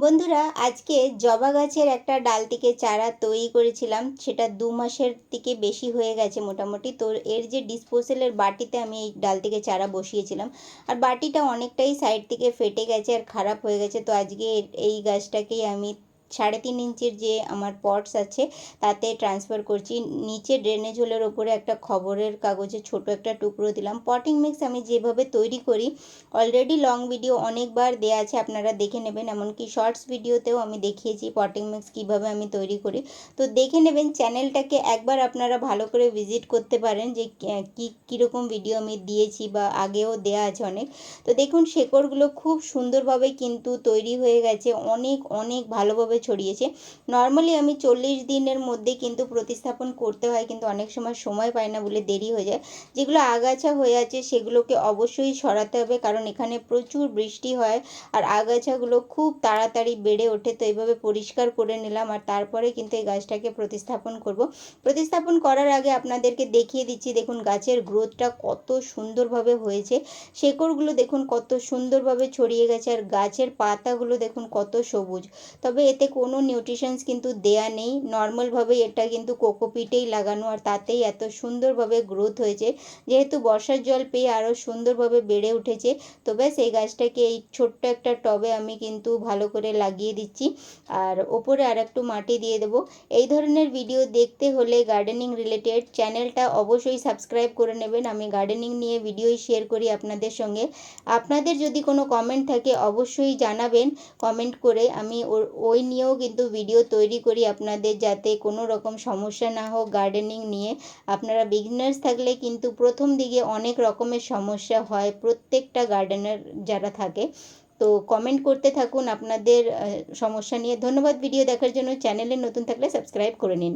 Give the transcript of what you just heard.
বন্ধুরা, আজকে জবা গাছের একটা ডাল থেকে চারা তৈরি করেছিলাম। সেটা দু মাসের থেকে বেশি হয়ে গেছে মোটামুটি। তো এর যে ডিসপোজেলের বাটিতে আমি এই ডাল থেকে চারা বসিয়েছিলাম। আর বাটিটা অনেকটাই সাইড থেকে ফেটে গেছে আর খারাপ হয়ে গেছে। তো আজকে এই গাছটাকেই আমি সাড়ে তিন ইঞ্চির যে আমার পটস আছে, তাতে ট্রান্সফার করছি। নিচে ড্রেনেজ হোলের ওপরে একটা খবরের কাগজে ছোট একটা টুকরো দিলাম। পটিং মিক্স আমি যেভাবে তৈরি করি অলরেডি লং ভিডিও অনেকবার দেওয়া আছে, আপনারা দেখে নেবেন। এমনকি শর্টস ভিডিওতেও আমি দেখিয়েছি পটিং মিক্স কীভাবে আমি তৈরি করি। তো দেখে নেবেন চ্যানেলটাকে একবার আপনারা ভালো করে ভিজিট করতে পারেন যে কী, কীরকম ভিডিও আমি দিয়েছি বা আগেও দেয়া আছে অনেক। তো দেখুন, শেকড়গুলো খুব সুন্দরভাবে কিন্তু তৈরি হয়ে গেছে। অনেক অনেক ভালোভাবে ছড়িয়েছে। নর্মালি আমি চল্লিশ দিনের মধ্যে কিন্তু প্রতিস্থাপন করতে হয়, কিন্তু অনেক সময় সময় পায় না বলে দেরি হয়ে যায়। যেগুলো আগাছা হয়ে আছে সেগুলোকে অবশ্যই সরাতে হবে, কারণ এখানে প্রচুর বৃষ্টি হয় আর আগাছাগুলো খুব তাড়াতাড়ি বেড়ে ওঠে, তো এইভাবে পরিষ্কার করে নিলাম আর তারপরে কিন্তু এই গাছটাকে প্রতিস্থাপন করব। প্রতিস্থাপন করার আগে আপনাদেরকে দেখিয়ে দিচ্ছি, দেখুন গাছের গ্রোথটা কত সুন্দরভাবে হয়েছে। শেকড়গুলো দেখুন কত সুন্দরভাবে ছড়িয়ে গেছে আর গাছের পাতাগুলো দেখুন কত সবুজ। তবে এতে কোনো নিউট্রিশনস কিন্তু দেয়া নেই। নর্মালভাবে এটা কিন্তু কোকোপিটেই লাগানো আর তাতেই এত সুন্দরভাবে গ্রোথ হয়েছে। যেহেতু বর্ষার জল পেয়ে আরও সুন্দরভাবে বেড়ে উঠেছে, তো ব্যাস এই গাছটাকে এই ছোট্ট একটা টবে আমি কিন্তু ভালো করে লাগিয়ে দিচ্ছি। আর ওপরে আর একটু মাটি দিয়ে দেবো। এই ধরনের ভিডিও দেখতে হলে গার্ডেনিং রিলেটেড চ্যানেলটা অবশ্যই সাবস্ক্রাইব করে নেবেন। আমি গার্ডেনিং নিয়ে ভিডিওই শেয়ার করি আপনাদের সঙ্গে। আপনাদের যদি কোনো কমেন্ট থাকে অবশ্যই জানাবেন। কমেন্ট করে আমি ওই নিয়েও নিয়েও কিন্তু ভিডিও তৈরি করি আপনাদের যাতে কোনো রকম সমস্যা না হোক গার্ডেনিং নিয়ে। আপনারা বিগিনার্স থাকলে কিন্তু প্রথম দিকে অনেক রকমের সমস্যা হয় প্রত্যেকটা গার্ডেনার যারা থাকে। তো কমেন্ট করতে থাকুন আপনাদের সমস্যা নিয়ে। ধন্যবাদ ভিডিও দেখার জন্য। চ্যানেলে নতুন থাকলে সাবস্ক্রাইব করে নিন।